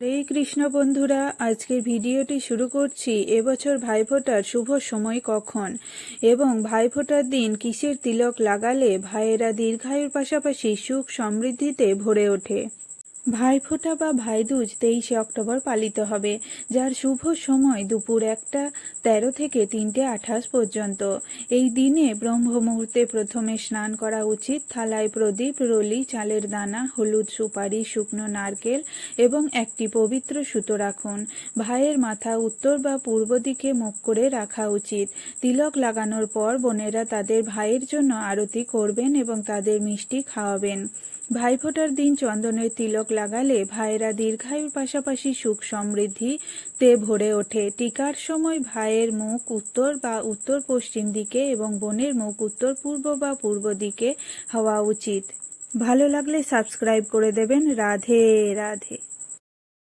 হরে কৃষ্ণ বন্ধুরা, আজকের ভিডিওটি শুরু করছি এবছর ভাইফোঁটার শুভ সময় কখন? এবং ভাইফোঁটার দিন কিসের তিলক লাগালে ভাইয়েরা দীর্ঘায়ুর পাশাপাশি সুখ সমৃদ্ধিতে ভরে ওঠে? ভাইফোঁটা বা ভাইদুজ তেইশে অক্টোবর পালিত হবে, যার শুভ সময় দুপুর একটা, তেরো থেকে তিনটে আঠাশ পর্যন্ত। এই দিনে ব্রহ্ম মুহূর্তে প্রথমে স্নান করা উচিত থালায় প্রদীপ, রলি, চালের দানা, হলুদ সুপারি, শুকনো নারকেল এবং একটি পবিত্র সুতো রাখুন। ভাইয়ের মাথা উত্তর বা পূর্ব দিকে মুখ করে রাখা উচিত। তিলক লাগানোর পর বোনেরা তাদের ভাইয়ের জন্য আরতি করবেন এবং তাদের মিষ্টি খাওয়াবেন। ভাইফোঁটার দিন চন্দনের তিলক লাগালে ভাইয়েরা দীর্ঘায়ুর পাশাপাশি সুখ সমৃদ্ধিতে ভরে ওঠে। টিকার সময় ভাইয়ের মুখ উত্তর বা উত্তর পশ্চিম দিকে এবং বোনের মুখ উত্তর পূর্ব বা পূর্ব দিকে হওয়া উচিত। ভালো লাগলে সাবস্ক্রাইব করে দেবেন। রাধে রাধে।